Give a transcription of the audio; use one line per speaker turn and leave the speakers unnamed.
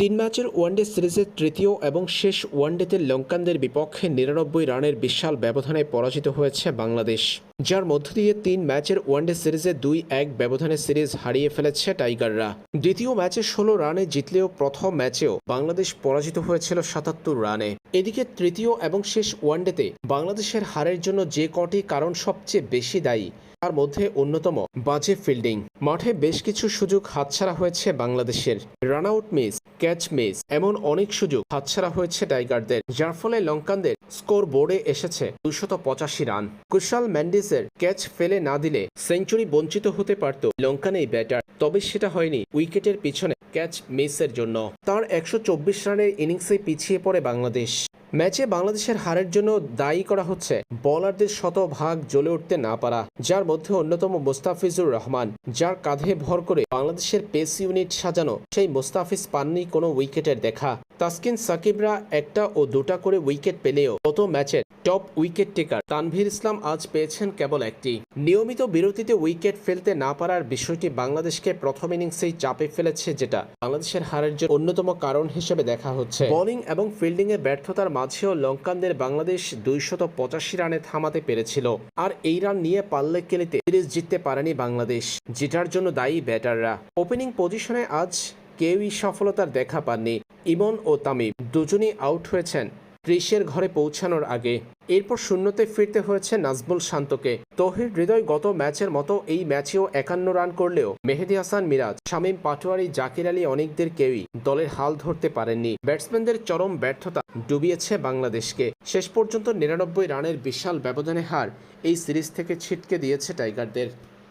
তিন ম্যাচের ওয়ানডে সিরিজের তৃতীয় এবং শেষ ওয়ানডেতে লঙ্কানদের বিপক্ষে নিরানব্বই রানের বিশাল ব্যবধানে পরাজিত হয়েছে বাংলাদেশ। যার মধ্য দিয়ে তিন ম্যাচের ওয়ানডে সিরিজে দুই এক ব্যবধানে সিরিজ হারিয়ে ফেলেছে টাইগাররা। দ্বিতীয় ম্যাচে ষোলো রানে জিতলেও প্রথম ম্যাচেও বাংলাদেশ পরাজিত হয়েছিল সাতাত্তর রানে। এদিকে তৃতীয় এবং শেষ ওয়ানডেতে বাংলাদেশের হারের জন্য যে কটি কারণ সবচেয়ে বেশি দায়ী, তার মধ্যে অন্যতম বাজে ফিল্ডিং। মাঠে বেশ কিছু সুযোগ হাতছাড়া হয়েছে বাংলাদেশের। Run out miss, catch miss, এমন অনেক সুযোগ হাতছাড়া হয়েছে টাইগারদের, যার ফলে লঙ্কানদের স্কোর বোর্ডে এসেছে দুশত পঁচাশি রান। কুশাল ম্যান্ডিসের ক্যাচ ফেলে না দিলে সেঞ্চুরি বঞ্চিত হতে পারত লঙ্কান এই ব্যাটার। তবে সেটা হয়নি উইকেটের পিছনে ক্যাচ মিসের জন্য। তার একশো চব্বিশ রানের ইনিংসে পিছিয়ে পড়ে বাংলাদেশ। ম্যাচে বাংলাদেশের হারের জন্য দায়ী করা হচ্ছে। বোলারদের শতভাগ জ্বলে উঠতে না পারা, যার মধ্যে অন্যতম মোস্তাফিজুর রহমান, যার কাঁধে ভর করে বাংলাদেশের পেস ইউনিট সাজানো, সেই মোস্তাফিজ পাননি কোনো উইকেটের দেখা। তাসকিন সাকিবরা একটা ও দুটা করে উইকেট পেলেও গত ম্যাচের top wicket taker Tanvir Islam আজ পেয়েছেন কেবল একটি। নিয়মিত বিরতিতে উইকেট ফেলতে না পারার বিষয়টি বাংলাদেশকে প্রথম ইনিংসেই চাপে ফেলেছে যেটা বাংলাদেশের হারের জন্য অন্যতম কারণ হিসেবে দেখা হচ্ছে। বোলিং এবং ফিল্ডিং এর ব্যর্থতার মাঝেও লঙ্কানদের বাংলাদেশ দুইশত পঁচাশি রানে থামাতে পেরেছিল। আর এই রান নিয়ে পাল্লে কেলিতে সিরিজ জিততে পারেনি বাংলাদেশ, যেটার জন্য দায়ী ব্যাটাররা। ওপেনিং পজিশনে আজ কেউই সফলতার দেখা পাননি। ইমন ও তামিম দুজনই আউট হয়েছেন। ত্রিশের ঘরে পৌঁছানোর আগে। এরপর শূন্যতে ফিরতে হয়েছে নাজমুল শান্তকে। তহির হৃদয় গত ম্যাচের মতো এই ম্যাচেও একান্ন রান করলেও মেহেদি হাসান, মিরাজ, শামীম পাটোয়ারি, জাকির আলী অনেকদের কেউই দলের হাল ধরতে পারেননি। ব্যাটসম্যানদের চরম ব্যর্থতা ডুবিয়েছে বাংলাদেশকে। শেষ পর্যন্ত নিরানব্বই রানের বিশাল ব্যবধানে হার এই সিরিজ থেকে ছিটকে দিয়েছে টাইগারদের।